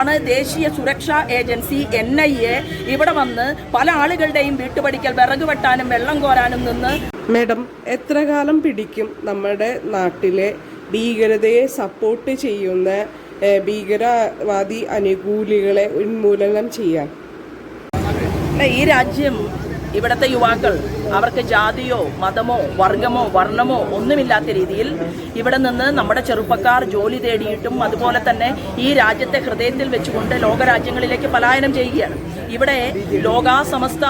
ആണ് ദേശീയ സുരക്ഷാ ഏജൻസി എൻ ഐ എ ഇവിടെ വന്ന് പല ആളുകളുടെയും വീട്ടുപടിക്കൽ വിറക് വെട്ടാനും വെള്ളം കോരാനും നിന്ന് മേഡം എത്ര കാലം പിടിക്കും നമ്മുടെ നാട്ടിലെ ഭീകരതയെ സപ്പോർട്ട് ചെയ്യുന്ന ഭീകരവാദി അനുകൂലികളെ ഉന്മൂലനം ചെയ്യാൻ? ഈ രാജ്യം ഇവിടുത്തെ യുവാക്കൾ അവർക്ക് ജാതിയോ മതമോ വർഗമോ വർണമോ ഒന്നുമില്ലാത്ത രീതിയിൽ ഇവിടെ നിന്ന് നമ്മുടെ ചെറുപ്പക്കാർ ജോലി തേടിയിട്ടും അതുപോലെ തന്നെ ഈ രാജ്യത്തെ ഹൃദയത്തിൽ വെച്ചുകൊണ്ട് ലോകരാജ്യങ്ങളിലേക്ക് പലായനം ചെയ്യുകയാണ്. ഇവിടെ ലോകാ സമസ്ത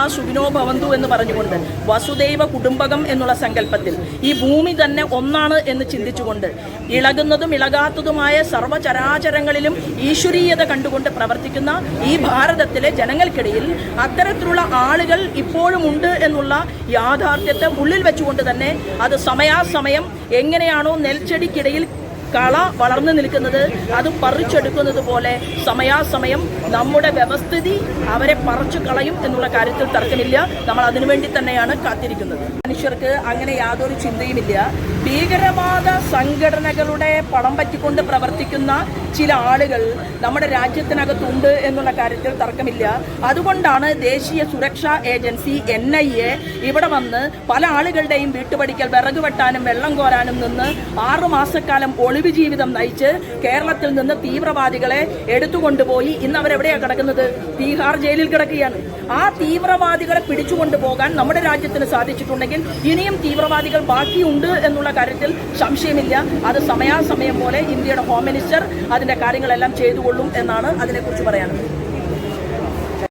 ഭവന്തു എന്ന് പറഞ്ഞുകൊണ്ട് വസുദൈവ കുടുംബകം എന്നുള്ള സങ്കല്പത്തിൽ ഈ ഭൂമി തന്നെ ഒന്നാണ് എന്ന് ചിന്തിച്ചുകൊണ്ട് ഇളകുന്നതും ഇളകാത്തതുമായ സർവചരാചരങ്ങളിലും ഈശ്വരീയത കണ്ടുകൊണ്ട് പ്രവർത്തിക്കുന്ന ഈ ഭാരതത്തിലെ ജനങ്ങൾക്കിടയിൽ അത്തരത്തിലുള്ള ആളുകൾ ഇപ്പോഴും ഉണ്ട് എന്നുള്ള യാഥാർത്ഥ്യത്തെ ഉള്ളിൽ വെച്ചുകൊണ്ട് തന്നെ അത് സമയാസമയം എങ്ങനെയാണോ നെൽച്ചെടിക്കിടയിൽ കള വളർന്നു നിൽക്കുന്നത് അത് പറിച്ചെടുക്കുന്നത് പോലെ സമയാസമയം നമ്മുടെ വ്യവസ്ഥിതി അവരെ പറിച്ചു കളയും എന്നുള്ള കാര്യത്തിൽ തർക്കമില്ല. നമ്മൾ അതിനുവേണ്ടി തന്നെയാണ് കാത്തിരിക്കുന്നത്. മനുഷ്യർക്ക് അങ്ങനെ യാതൊരു ചിന്തയുമില്ല. ഭീകരവാദ സംഘടനകളുടെ പണം പറ്റിക്കൊണ്ട് പ്രവർത്തിക്കുന്ന ചില ആളുകൾ നമ്മുടെ രാജ്യത്തിനകത്തുണ്ട് എന്നുള്ള കാര്യത്തിൽ തർക്കമില്ല. അതുകൊണ്ടാണ് ദേശീയ സുരക്ഷാ ഏജൻസി എൻ ഐ എ ഇവിടെ വന്ന് പല ആളുകളുടെയും വീട്ടുപടിക്കൽ വിറക് വെട്ടാനും വെള്ളം കോരാനും നിന്ന് ആറു മാസക്കാലം ഒളിവ് ജീവിതം നയിച്ച് കേരളത്തിൽ നിന്ന് തീവ്രവാദികളെ എടുത്തുകൊണ്ടുപോയി ഇന്ന് അവരെവിടെയാണ് കിടക്കുന്നത്? തീഹാർ ജയിലിൽ കിടക്കുകയാണ്. ആ തീവ്രവാദികളെ പിടിച്ചുകൊണ്ടു പോകാൻ നമ്മുടെ രാജ്യത്തിന് സാധിച്ചിട്ടുണ്ടെങ്കിൽ ഇനിയും തീവ്രവാദികൾ ബാക്കിയുണ്ട് എന്നുള്ള കാര്യത്തിൽ സംശയമില്ല. അത് സമയാസമയം പോലെ ഇന്ത്യയുടെ ഹോം മിനിസ്റ്റർ അതിന്റെ കാര്യങ്ങളെല്ലാം ചെയ്തുകൊള്ളും എന്നാണ് അതിനെക്കുറിച്ച് പറയാനുള്ളത്.